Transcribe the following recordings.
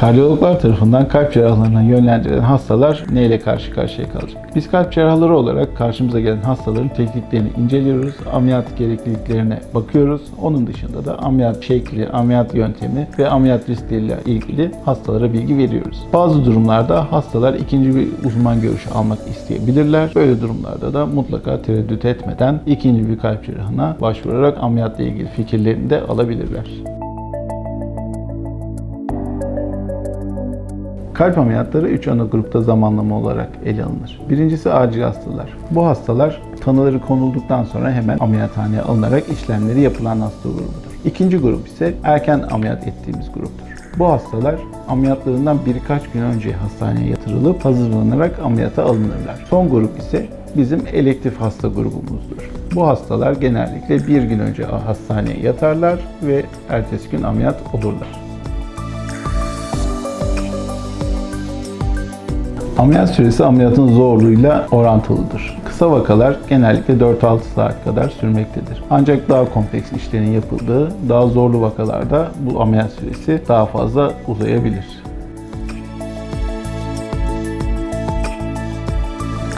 Kardiyologlar tarafından kalp cerrahlarına yönlendirilen hastalar neyle karşı karşıya kalacak? Biz kalp cerrahları olarak karşımıza gelen hastaların tekniklerini inceliyoruz, ameliyat gerekliliklerine bakıyoruz. Onun dışında da ameliyat şekli, ameliyat yöntemi ve ameliyat riskleriyle ilgili hastalara bilgi veriyoruz. Bazı durumlarda hastalar ikinci bir uzman görüşü almak isteyebilirler. Böyle durumlarda da mutlaka tereddüt etmeden ikinci bir kalp cerrahına başvurarak ameliyatla ilgili fikirlerini de alabilirler. Kalp ameliyatları 3 ana grupta zamanlama olarak ele alınır. Birincisi acil hastalar. Bu hastalar tanıları konulduktan sonra hemen ameliyathaneye alınarak işlemleri yapılan hasta grubudur. İkinci grup ise erken ameliyat ettiğimiz gruptur. Bu hastalar ameliyatlarından birkaç gün önce hastaneye yatırılıp hazırlanarak ameliyata alınırlar. Son grup ise bizim elektif hasta grubumuzdur. Bu hastalar genellikle bir gün önce hastaneye yatarlar ve ertesi gün ameliyat olurlar. Ameliyat süresi ameliyatın zorluğuyla orantılıdır. Kısa vakalar genellikle 4-6 saat kadar sürmektedir. Ancak daha kompleks işlerin yapıldığı, daha zorlu vakalarda bu ameliyat süresi daha fazla uzayabilir.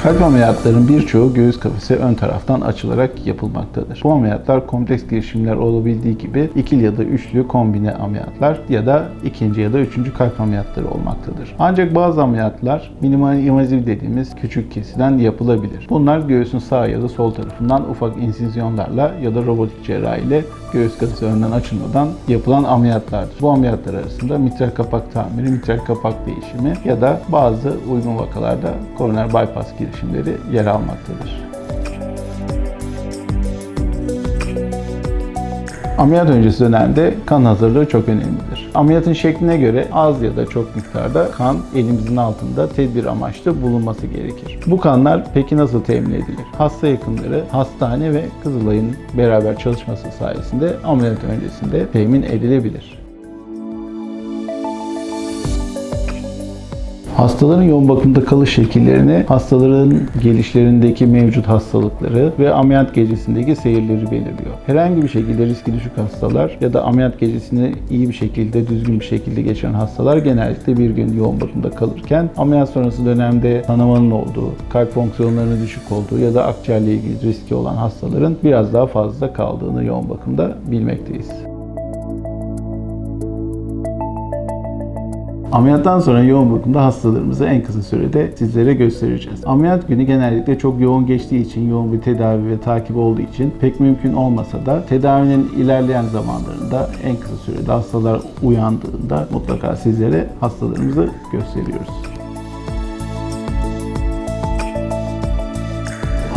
Kalp ameliyatlarının birçoğu göğüs kafesi ön taraftan açılarak yapılmaktadır. Bu ameliyatlar kompleks girişimler olabildiği gibi ikili ya da üçlü kombine ameliyatlar ya da ikinci ya da üçüncü kalp ameliyatları olmaktadır. Ancak bazı ameliyatlar minimal invaziv dediğimiz küçük kesiden yapılabilir. Bunlar göğsün sağ ya da sol tarafından ufak insizyonlarla ya da robotik cerrahi ile göğüs kafesi önden açılmadan yapılan ameliyatlardır. Bu ameliyatlar arasında mitral kapak tamiri, mitral kapak değişimi ya da bazı uygun vakalarda koroner bypass girişimleri yer almaktadır. Ameliyat öncesi dönemde kan hazırlığı çok önemlidir. Ameliyatın şekline göre az ya da çok miktarda kan elimizin altında tedbir amaçlı bulunması gerekir. Bu kanlar peki nasıl temin edilir? Hasta yakınları, hastane ve Kızılay'ın beraber çalışması sayesinde ameliyat öncesinde temin edilebilir. Hastaların yoğun bakımda kalış şekillerini, hastaların gelişlerindeki mevcut hastalıkları ve ameliyat gecesindeki seyirleri belirliyor. Herhangi bir şekilde riski düşük hastalar ya da ameliyat gecesini iyi bir şekilde, düzgün bir şekilde geçiren hastalar genellikle bir gün yoğun bakımda kalırken ameliyat sonrası dönemde kanamanın olduğu, kalp fonksiyonlarının düşük olduğu ya da akciğerle ilgili riski olan hastaların biraz daha fazla kaldığını yoğun bakımda bilmekteyiz. Ameliyattan sonra yoğun bakımda hastalarımızı en kısa sürede sizlere göstereceğiz. Ameliyat günü genellikle çok yoğun geçtiği için, yoğun bir tedavi ve takip olduğu için pek mümkün olmasa da tedavinin ilerleyen zamanlarında en kısa sürede hastalar uyandığında mutlaka sizlere hastalarımızı gösteriyoruz.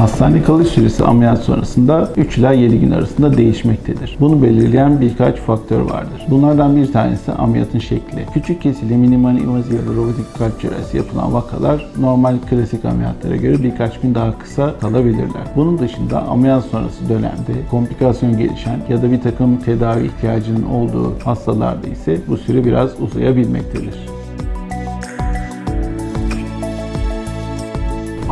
Hastane kalış süresi ameliyat sonrasında 3 ila 7 gün arasında değişmektedir. Bunu belirleyen birkaç faktör vardır. Bunlardan bir tanesi ameliyatın şekli. Küçük kesili minimal invaziv ya da robotik kalp cerrahisi yapılan vakalar normal klasik ameliyatlara göre birkaç gün daha kısa kalabilirler. Bunun dışında ameliyat sonrası dönemde komplikasyon gelişen ya da bir takım tedavi ihtiyacının olduğu hastalarda ise bu süre biraz uzayabilmektedir.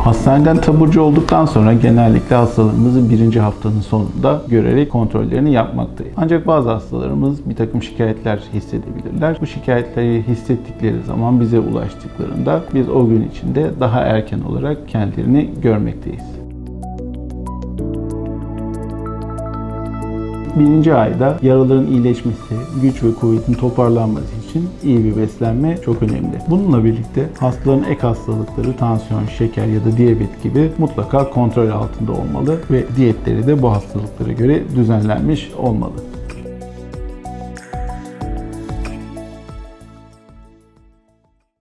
Hastaneden taburcu olduktan sonra genellikle hastalarımızın birinci haftanın sonunda görerek kontrollerini yapmaktayız. Ancak bazı hastalarımız bir takım şikayetler hissedebilirler. Bu şikayetleri hissettikleri zaman bize ulaştıklarında biz o gün içinde daha erken olarak kendilerini görmekteyiz. Birinci ayda yaraların iyileşmesi, güç ve kuvvetin toparlanması için iyi bir beslenme çok önemli. Bununla birlikte hastaların ek hastalıkları, tansiyon, şeker ya da diyabet gibi mutlaka kontrol altında olmalı ve diyetleri de bu hastalıklara göre düzenlenmiş olmalı.